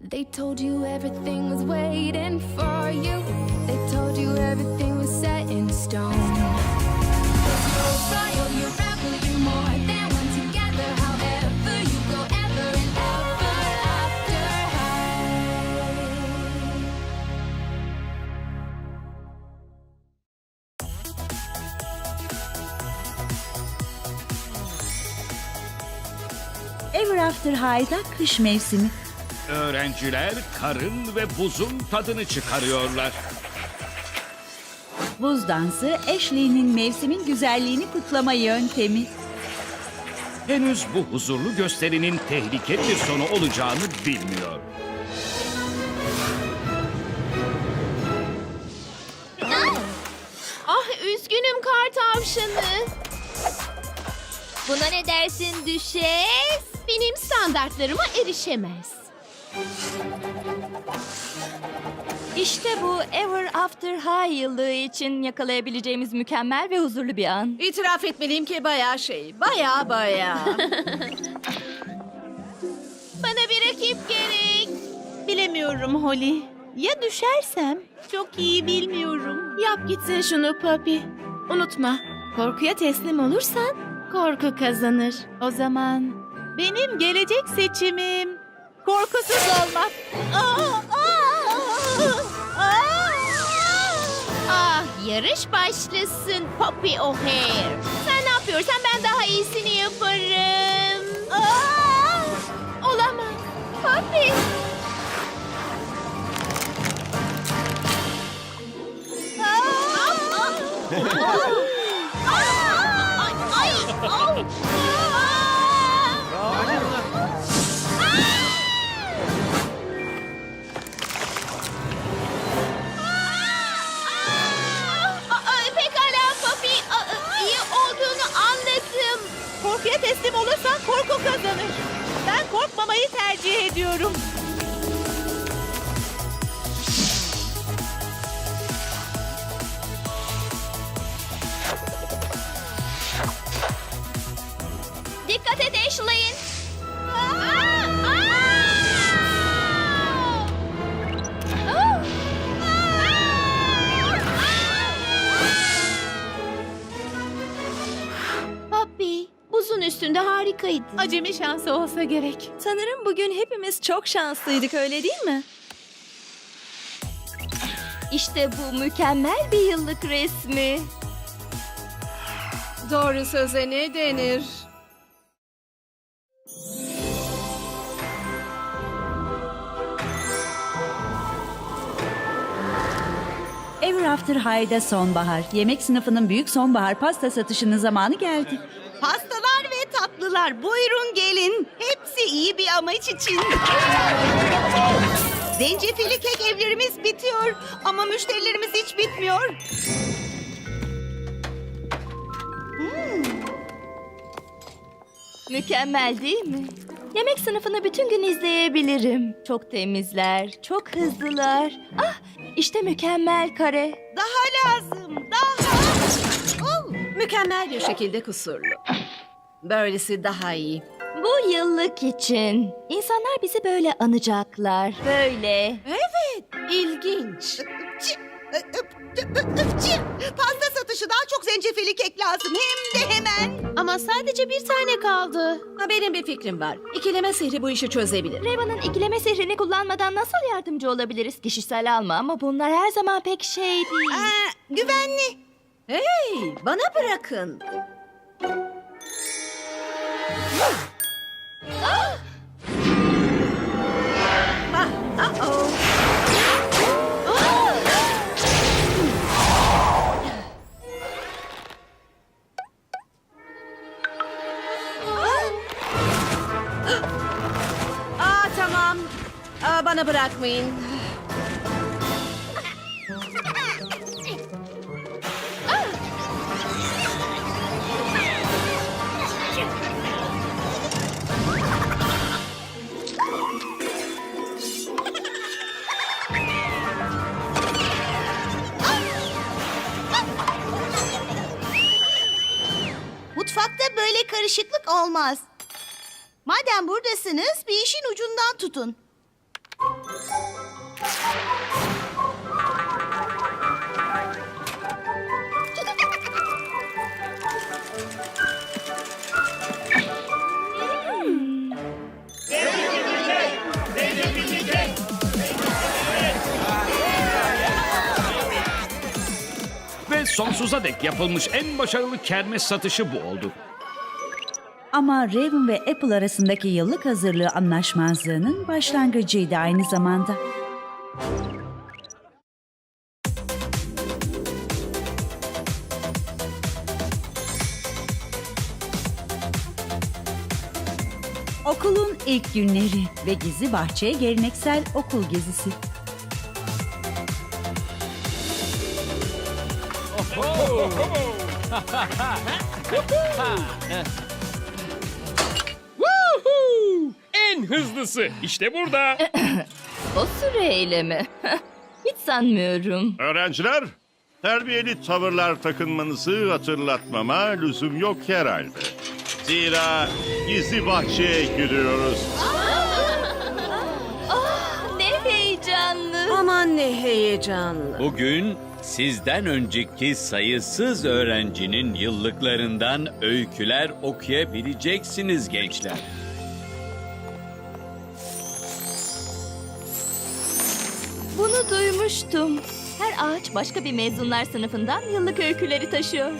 They told you everything was waiting for you. They told you everything was set in stone. You're royal, you're rebel, you're more than one together. However, you go ever and ever after high. Ever After High'da kış mevsimi. Öğrenciler karın ve buzun tadını çıkarıyorlar. Buz dansı Ashley'nin mevsimin güzelliğini kutlama yöntemi. Henüz bu huzurlu gösterinin tehlikeli bir sonu olacağını bilmiyor. Ah üzgünüm kar tavşanı. Buna ne dersin düşes? Benim standartlarıma erişemez. İşte bu Ever After High yıllığı için yakalayabileceğimiz mükemmel ve huzurlu bir an. İtiraf etmeliyim ki bayağı şey. Bayağı bayağı. Bana bir rakip gerek. Bilemiyorum Holly. Ya düşersem? Çok iyi bilmiyorum. Yap gitsin şunu Papi. Unutma. Korkuya teslim olursan korku kazanır. O zaman benim gelecek seçimim korkusuz olmak. Ah yarış başlasın Poppy O'Hare. Sen ne yapıyorsan ben daha iyisini yaparım. Aa! Olamaz. Poppy. Kazanır. Ben korkmamayı tercih ediyorum. Harikaydı. Acemi şansı olsa gerek. Sanırım bugün hepimiz çok şanslıydık öyle değil mi? İşte bu mükemmel bir yıllık resmi. Doğru söze ne denir? Ever After High'da sonbahar. Yemek sınıfının büyük sonbahar pasta satışının zamanı geldi. Pastalar ve tatlılar buyurun gelin. Hepsi iyi bir amaç için. Zencefilli kek evlerimiz bitiyor ama müşterilerimiz hiç bitmiyor. Mükemmel değil mi? Yemek sınıfını bütün gün izleyebilirim. Çok temizler, çok hızlılar. Ah, işte mükemmel kare. Daha lazım, daha. Oh, Mükemmel bir şekilde kusurlu. Böylesi daha iyi. Bu yıllık için. İnsanlar bizi böyle anacaklar. Böyle. İlginç. Pasta satışı daha çok zencefilli kek lazım. Hem de hemen. Ama sadece bir tane kaldı. Ha, benim bir fikrim var. İkileme sihri bu işi çözebilir. Reva'nın ikileme sihrini kullanmadan nasıl yardımcı olabiliriz? Kişisel alma ama bunlar her zaman pek şey değil. Aa, güvenli. Hey, bana bırakın. Mutfakta böyle karışıklık olmaz. Madem buradasınız bir işin ucundan tutun. Sonsuza dek yapılmış en başarılı kermes satışı bu oldu. Ama Raven ve Apple arasındaki yıllık hazırlığı anlaşmazlığının başlangıcıydı aynı zamanda. Okulun ilk günleri ve gizli bahçeye geleneksel okul gezisi. En hızlısı işte burada. O süreyle mi? Hiç sanmıyorum. Öğrenciler, terbiyeli tavırlar takınmanızı hatırlatmama lüzum yok herhalde. Zira gizli bahçeye giriyoruz. Ne heyecanlı. Aman ne heyecanlı. Bugün sizden önceki sayısız öğrencinin yıllıklarından öyküler okuyabileceksiniz gençler. Bunu duymuştum. Her ağaç başka bir mezunlar sınıfından yıllık öyküleri taşıyor.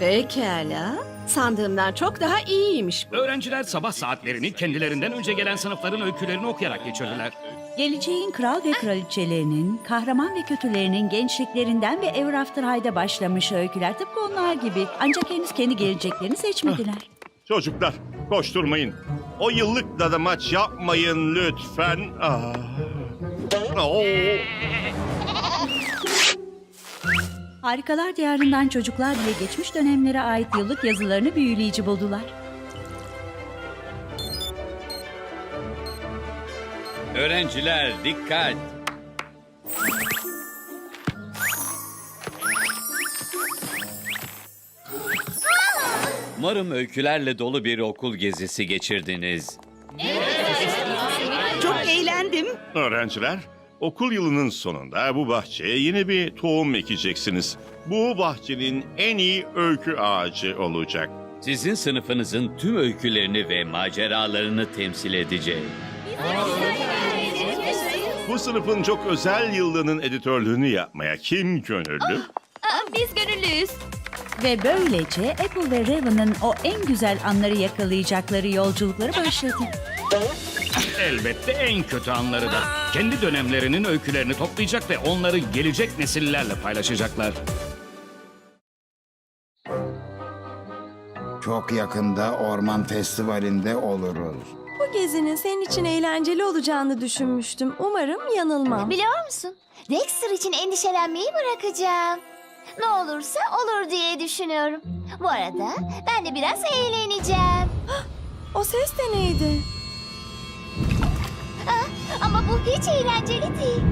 Pekala. Sandığımdan çok daha iyiymiş bu. Öğrenciler sabah saatlerini kendilerinden önce gelen sınıfların öykülerini okuyarak geçirdiler. Geleceğin kral ve kraliçelerinin, kahraman ve kötülerinin gençliklerinden ve Ever After High'da başlamış öyküler tıpkı onlar gibi. Ancak henüz kendi geleceklerini seçmediler. Çocuklar, koşturmayın. O yıllıkla da maç yapmayın lütfen. Ah. Oo. Harikalar Diyarı'ndan çocuklar bile geçmiş dönemlere ait yıllık yazılarını büyüleyici buldular. Öğrenciler dikkat! Umarım öykülerle dolu bir okul gezisi geçirdiniz. Çok eğlendim. Öğrenciler, okul yılının sonunda bu bahçeye yeni bir tohum ekeceksiniz. Bu bahçenin en iyi öykü ağacı olacak. Sizin sınıfınızın tüm öykülerini ve maceralarını temsil edecek. Bu sınıfın çok özel yıllığının editörlüğünü yapmaya kim gönüllü? Aa, biz gönüllüyüz. Ve böylece Apple ve Raven'ın o en güzel anları yakalayacakları yolculukları başladı. Elbette en kötü anları da. Kendi dönemlerinin öykülerini toplayacak ve onları gelecek nesillerle paylaşacaklar. Çok yakında orman festivalinde oluruz. Bu gezinin senin için eğlenceli olacağını düşünmüştüm. Umarım yanılmam. Biliyor musun? Dexter için endişelenmeyi bırakacağım. Ne olursa olur diye düşünüyorum. Bu arada ben de biraz eğleneceğim. O ses de neydi? Ah, ama bu hiç eğlenceli değil.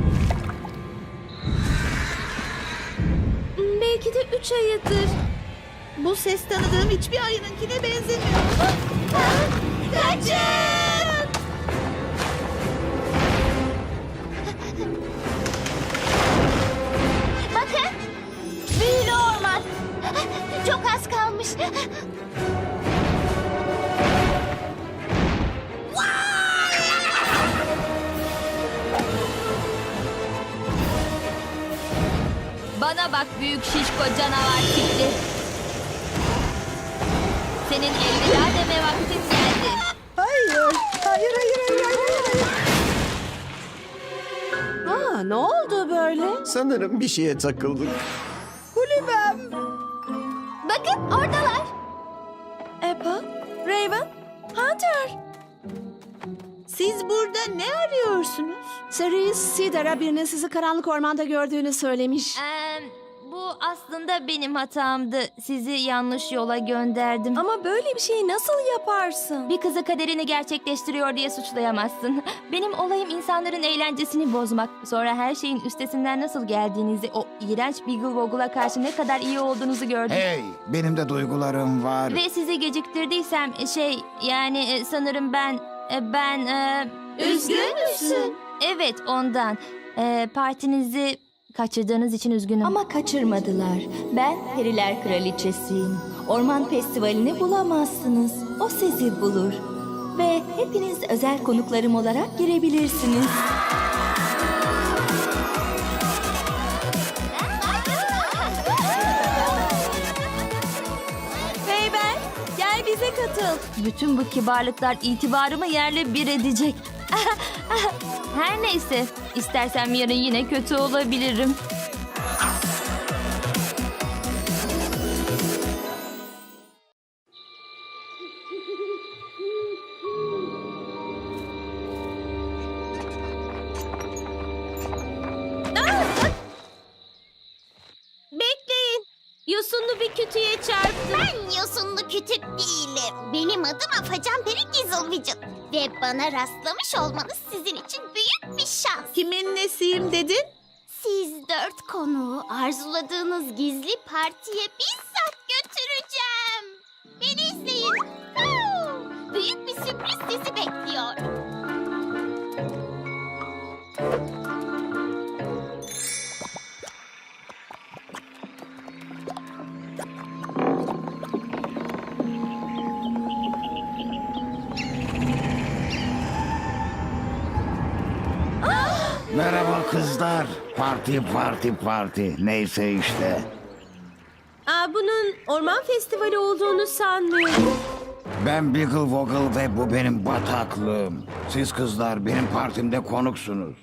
Belki de üç ayıdır. Bu ses tanıdığım hiçbir ayınınkine benzemiyor. Kaçın! Çok az kalmış. Bana bak büyük şişko canavar tipli. Senin elveda deme vaktin geldi. Hayır. Hayır, hayır, hayır, hayır, hayır. Aa, ne oldu böyle? Sanırım bir şeye takıldık. Oradalar. Apple, Raven, Hunter. Siz burada ne arıyorsunuz? Cerise Cedar'a birinin sizi karanlık ormanda gördüğünü söylemiş. Ee, aslında benim hatamdı. Sizi yanlış yola gönderdim. Ama böyle bir şeyi nasıl yaparsın? Bir kızı kaderini gerçekleştiriyor diye suçlayamazsın. Benim olayım insanların eğlencesini bozmak. Sonra her şeyin üstesinden nasıl geldiğinizi, o iğrenç Beagle Woggle'a karşı ne kadar iyi olduğunuzu gördüm. Hey, benim de duygularım var. Ve sizi geciktirdiysem şey yani e, sanırım ben e, ben e, Üzgün müsün? Evet ondan. Ee, partinizi kaçırdığınız için üzgünüm. Ama kaçırmadılar. Ben Periler Kraliçesiyim. Orman Festivali'ni bulamazsınız. O sizi bulur. Ve hepiniz özel konuklarım olarak girebilirsiniz. Feybel, gel bize katıl. Bütün bu kibarlıklar itibarımı yerle bir edecek. Her neyse, istersem yarın yine kötü olabilirim. Ve bana rastlamış olmanız sizin için büyük bir şans. Kimin nesiyim dedin? Siz dört konuğu arzuladığınız gizli partiye bizzat götüreceğim. Beni izleyin. Huu! Büyük bir sürpriz sizi bekliyor. Kızlar. Parti parti parti. Neyse işte. Aa, bunun orman festivali olduğunu sanmıyorum. Ben Biggle Woggle ve bu benim bataklığım. Siz kızlar benim partimde konuksunuz.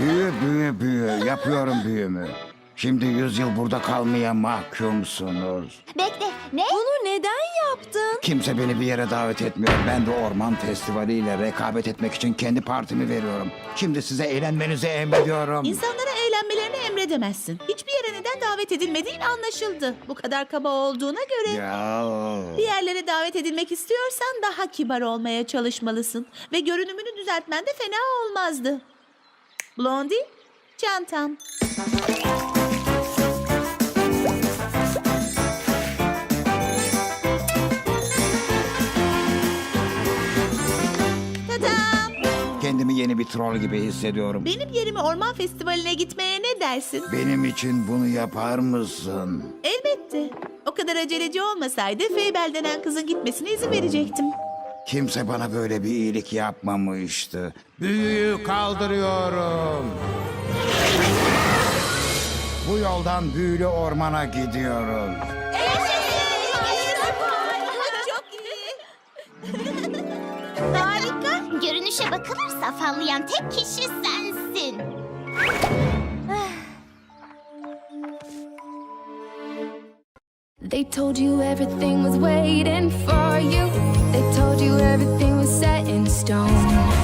Büyü büyü büyü. Yapıyorum büyümü. Şimdi yüz yıl burada kalmaya mahkumsunuz. Bekle, ne? Bunu neden yaptın? Kimse beni bir yere davet etmiyor. Ben de orman festivaliyle rekabet etmek için kendi partimi veriyorum. Şimdi size eğlenmenizi emrediyorum. İnsanlara eğlenmelerini emredemezsin. Hiçbir yere neden davet edilmediğin anlaşıldı. Bu kadar kaba olduğuna göre Ya. bir yerlere davet edilmek istiyorsan daha kibar olmaya çalışmalısın. Ve görünümünü düzeltmen de fena olmazdı. Blondie, çantam. Kendimi yeni bir troll gibi hissediyorum. Benim yerime orman festivaline gitmeye ne dersin? Benim için bunu yapar mısın? Elbette. O kadar aceleci olmasaydı Feybel denen kızın gitmesine izin verecektim. Kimse bana böyle bir iyilik yapmamıştı. Büyüyü kaldırıyorum. Bu yoldan büyülü ormana gidiyoruz. Görünüşe bakılırsa fallayan tek kişi sensin. They told you everything was waiting for you. They told you everything was set in stone.